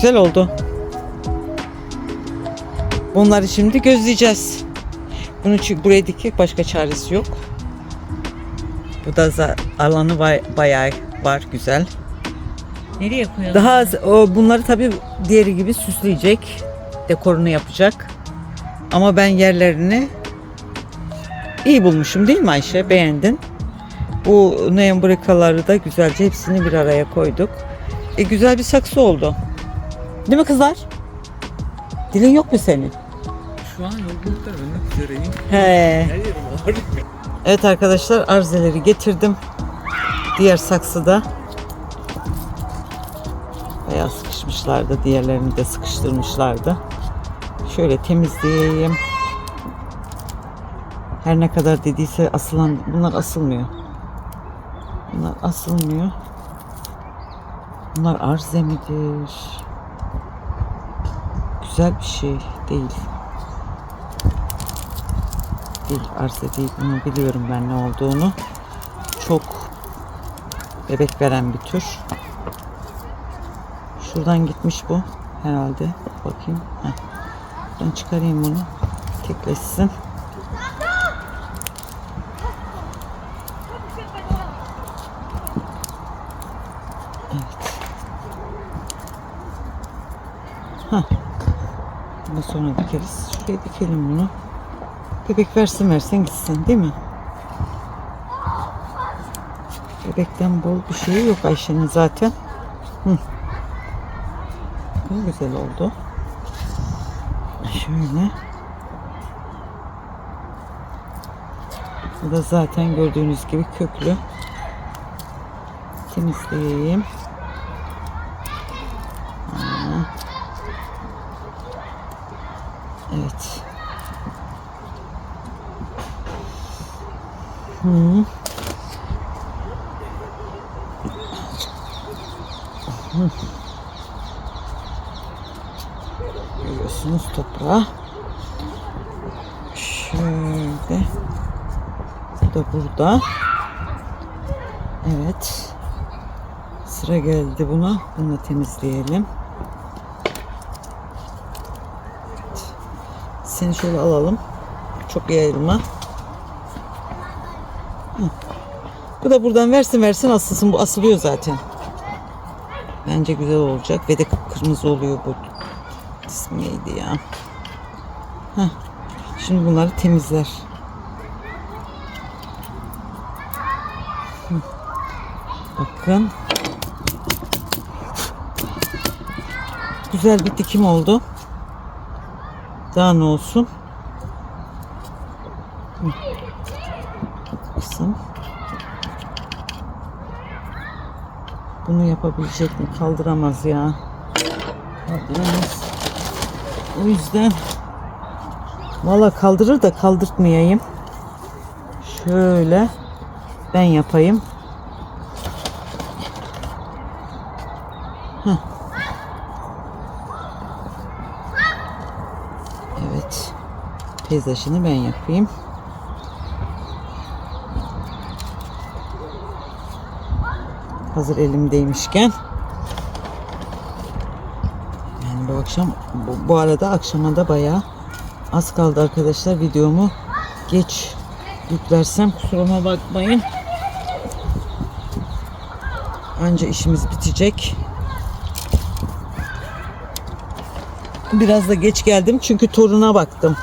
Güzel oldu. Bunları şimdi gözleyeceğiz. Bunu çünkü buraya dikecek başka çaresi yok. Bu da alanı bay- bayağı var güzel. Nereye koyalım? Daha az, o bunları tabii diğeri gibi süsleyecek. Dekorunu yapacak. Ama ben yerlerini iyi bulmuşum değil mi Ayşe? Beğendin. Bu neembrikaları da güzelce hepsini bir araya koyduk. E, güzel bir saksı oldu. Değil mi kızlar? Dilin yok mu senin? Şu an yolculukta ölmek üzereyim. He. Her yerim ağrıyor. Evet arkadaşlar arzeleri getirdim. Diğer saksıda. Bayağı sıkışmışlardı. Diğerlerini de sıkıştırmışlardı. Şöyle temizleyeyim. Her ne kadar dediyse asılan bunlar asılmıyor. Bunlar asılmıyor. Bunlar arze midir? Güzel bir şey değil değil, arıza değil. Bunu biliyorum ben ne olduğunu. Çok bebek veren bir tür. Şuradan gitmiş bu herhalde. Bakayım. Heh. Ben çıkarayım bunu. Tekleşsin. Evet. Heh. Bunu sonra dikeriz. Şuraya dikelim bunu. Bebek versin versin gitsin değil mi? Bebekten bol bir şey yok Ayşe'nin zaten. Hı. Bu güzel oldu. Şöyle. Bu da zaten gördüğünüz gibi köklü. Temizleyeyim. Evet. Hı. Hı. Görüyorsunuz toprağı. Şöyle. Bu da burada. Evet. Sıra geldi buna. Bunu temizleyelim. Seni şöyle alalım. Çok yayılma. Bu da buradan versin versin asılsın. Bu asılıyor zaten. Bence güzel olacak. Ve de kırmızı oluyor bu. İsmi neydi ya? Heh. Şimdi bunları temizler. Bakın. Güzel bir dikim oldu. Daha ne olsun? Kısım. Bunu yapabilecek mi? Kaldıramaz ya. Kaldıramaz. O yüzden valla kaldırır da kaldırtmayayım. Şöyle ben yapayım. Heh. Evet. Peyzajını ben yapayım. Hazır elimdeymişken. Yani bu akşam bu, bu arada akşama da bayağı az kaldı arkadaşlar videomu geç yüklersem kusuruma bakmayın. Anca işimiz bitecek. Biraz da geç geldim çünkü toruna baktım.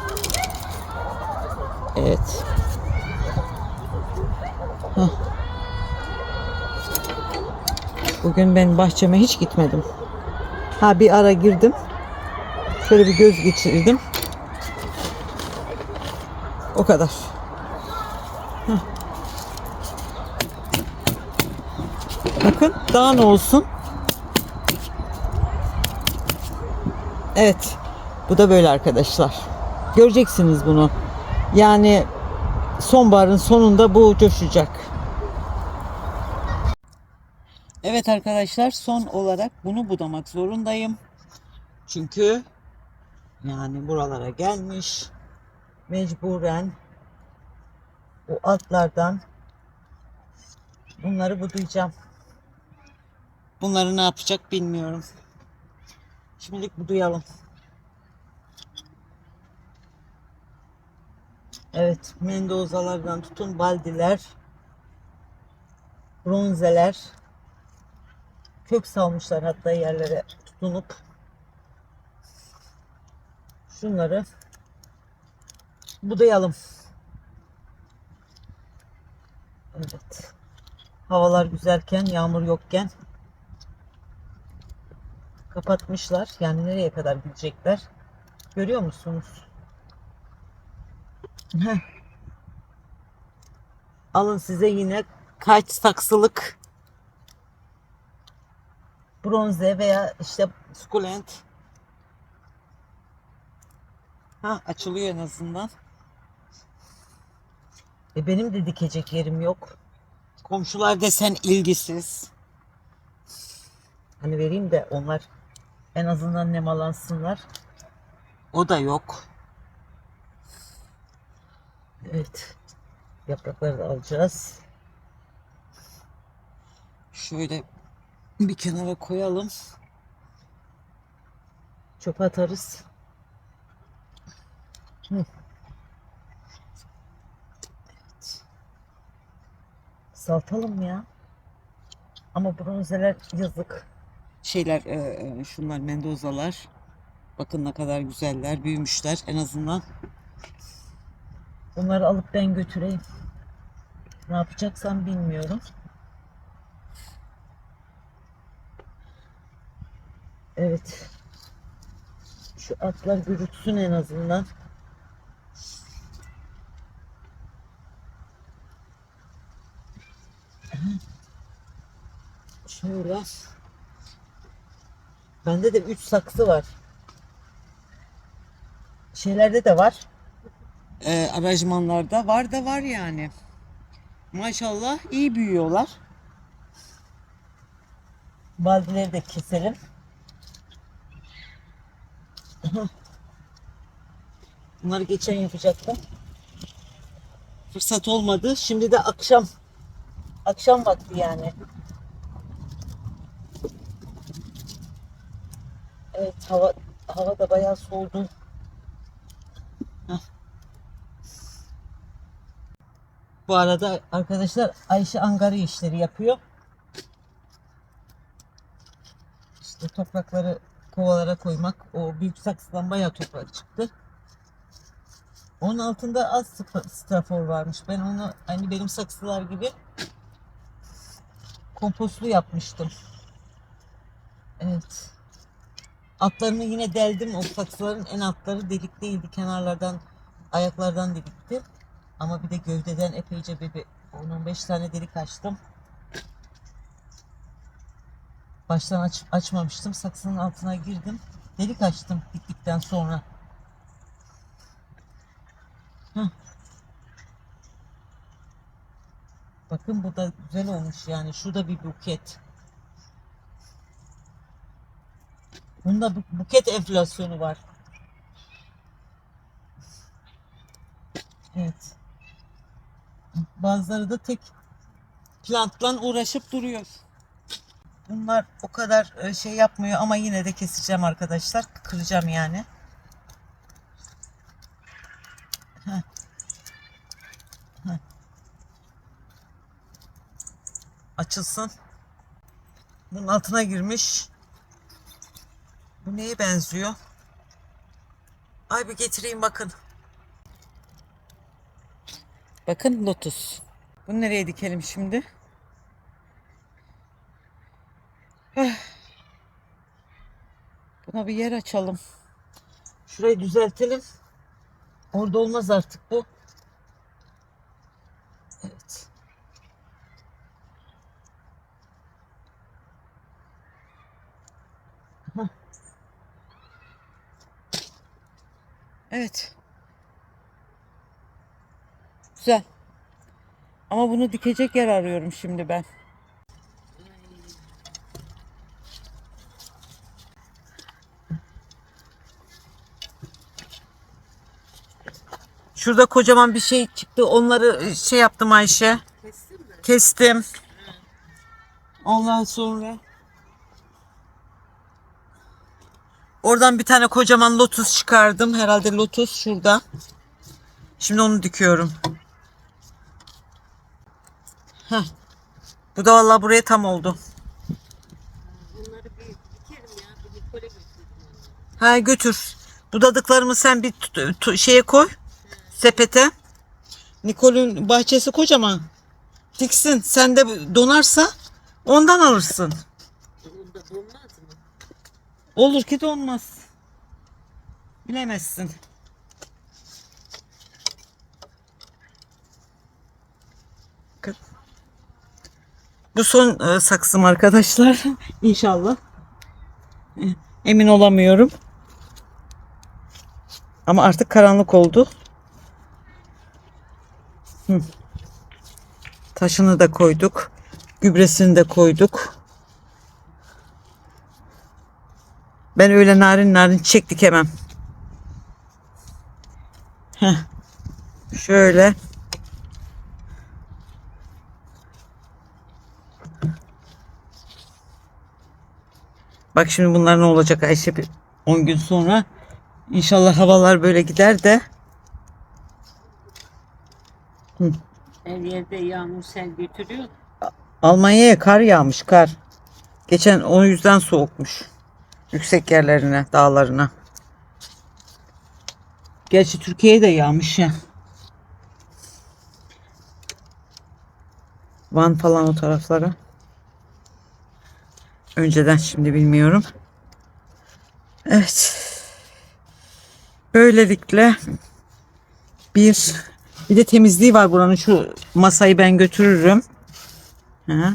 Evet. Bugün ben bahçeme hiç gitmedim. Ha bir ara girdim. Şöyle bir göz geçirdim. O kadar. Hah. Bakın daha ne olsun. Evet. Bu da böyle arkadaşlar. Göreceksiniz bunu. Yani sonbaharın sonunda bu coşacak. Evet arkadaşlar son olarak bunu budamak zorundayım. Çünkü yani buralara gelmiş. Mecburen bu altlardan bunları budayacağım. Bunları ne yapacak bilmiyorum. Şimdilik bu Evet, Mendozalardan tutun baldiler, bronzeler, kök salmışlar hatta yerlere tutunup şunları budayalım. Evet. Havalar güzelken, yağmur yokken kapatmışlar. Yani nereye kadar gidecekler? Görüyor musunuz? Alın size yine kaç saksılık bronze veya işte sukulent. Ha açılıyor en azından. E benim de dikecek yerim yok. Komşular desen ilgisiz. Hani vereyim de onlar en azından nemalansınlar. O da yok. Evet. Yaprakları da alacağız. Şöyle bir kenara koyalım. Çöpe atarız. Hı. Evet. Saltalım ya. Ama bronzeler yazık. Şeyler, e, şunlar mendozalar. Bakın ne kadar güzeller, büyümüşler en azından. Bunları alıp ben götüreyim. Ne yapacaksam bilmiyorum. Evet. Şu atlar yürütsün en azından. Şöyle. Bende de 3 saksı var. Şeylerde de var. Ee, aracmanlarda var da var yani. Maşallah iyi büyüyorlar. Baldileri de keselim. Bunları geçen yapacaktım. Fırsat olmadı. Şimdi de akşam akşam vakti yani. Evet hava hava da bayağı soğudu. Bu arada arkadaşlar Ayşe Angarı işleri yapıyor. İşte toprakları kovalara koymak. O büyük saksıdan bayağı toprak çıktı. Onun altında az stra- strafor varmış. Ben onu aynı benim saksılar gibi kompostlu yapmıştım. Evet. Atlarını yine deldim. O saksıların en altları delik değildi. Kenarlardan, ayaklardan delikti. Ama bir de gövdeden epeyce bir, bir 10-15 tane delik açtım. Baştan aç, açmamıştım. Saksının altına girdim. Delik açtım diktikten sonra. Heh. Bakın bu da güzel olmuş yani. Şurada bir buket. Bunda bu- buket enflasyonu var. Evet. Bazıları da tek plantla uğraşıp duruyor. Bunlar o kadar e, şey yapmıyor ama yine de keseceğim arkadaşlar. Kıracağım yani. Açılsın. Bunun altına girmiş. Bu neye benziyor? Ay bir getireyim bakın. Bakın lotus. Bunu nereye dikelim şimdi? Buna bir yer açalım. Şurayı düzeltelim. Orada olmaz artık bu. Evet. Evet. Güzel. Ama bunu dikecek yer arıyorum şimdi ben. Şurada kocaman bir şey çıktı. Onları şey yaptım Ayşe. Kestim. Ondan sonra Oradan bir tane kocaman lotus çıkardım. Herhalde lotus şurada. Şimdi onu dikiyorum. Heh. Bu da vallahi buraya tam oldu. Bunları bir dikerim ya. Bir Nikol'e götürdüm. Ha götür. Budadıklarımı sen bir tut- tu- şeye koy. Sepete. Nikol'ün bahçesi kocaman. Diksin. Sen de donarsa ondan alırsın. Olur ki donmaz. Bilemezsin. Bu son e, saksım arkadaşlar. İnşallah. E, Emin olamıyorum. Ama artık karanlık oldu. Hı. Taşını da koyduk. Gübresini de koyduk. Ben öyle narin narin çiçek dikemem. Heh. Şöyle. Bak şimdi bunlar ne olacak Ayşe bir 10 gün sonra. İnşallah havalar böyle gider de Her yerde yağmur sel götürüyor. Almanya'ya kar yağmış kar. Geçen o yüzden soğukmuş. Yüksek yerlerine, dağlarına. Gerçi Türkiye'ye de yağmış ya. Van falan o taraflara. Önceden şimdi bilmiyorum. Evet. Böylelikle bir bir de temizliği var buranın. Şu masayı ben götürürüm. Ha,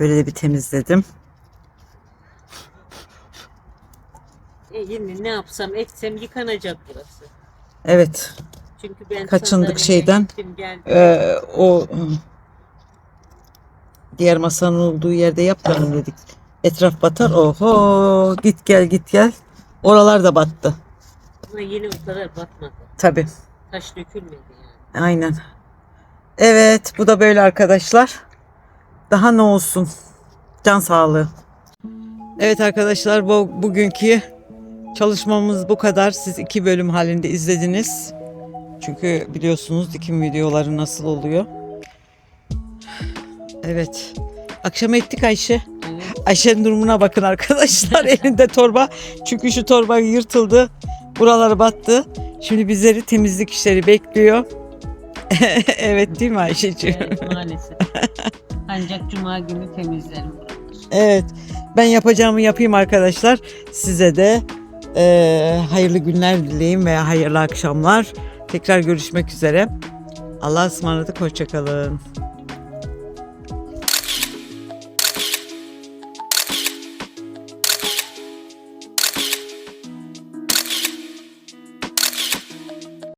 Böyle de bir temizledim. E yine ne yapsam etsem yıkanacak burası. Evet. Çünkü ben Kaçındık şeyden. gittim. Ee, o diğer masanın olduğu yerde yapmayalım dedik. Etraf batar. Oho git gel git gel. Oralar da battı. Ama yine o kadar batmadı. Tabi. Taş dökülmedi yani. Aynen. Evet bu da böyle arkadaşlar. Daha ne olsun. Can sağlığı. Evet arkadaşlar bu bugünkü çalışmamız bu kadar. Siz iki bölüm halinde izlediniz. Çünkü biliyorsunuz dikim videoları nasıl oluyor. Evet. Akşam ettik Ayşe. Ayşe'nin durumuna bakın arkadaşlar. Elinde torba. Çünkü şu torba yırtıldı. Buraları battı. Şimdi bizleri temizlik işleri bekliyor. evet değil mi Ayşe'ciğim? Evet, maalesef. Ancak cuma günü temizlerim buraları. Evet. Ben yapacağımı yapayım arkadaşlar. Size de eee, hayırlı günler dileyim veya hayırlı akşamlar. Tekrar görüşmek üzere. Allah'a ısmarladık. Hoşçakalın.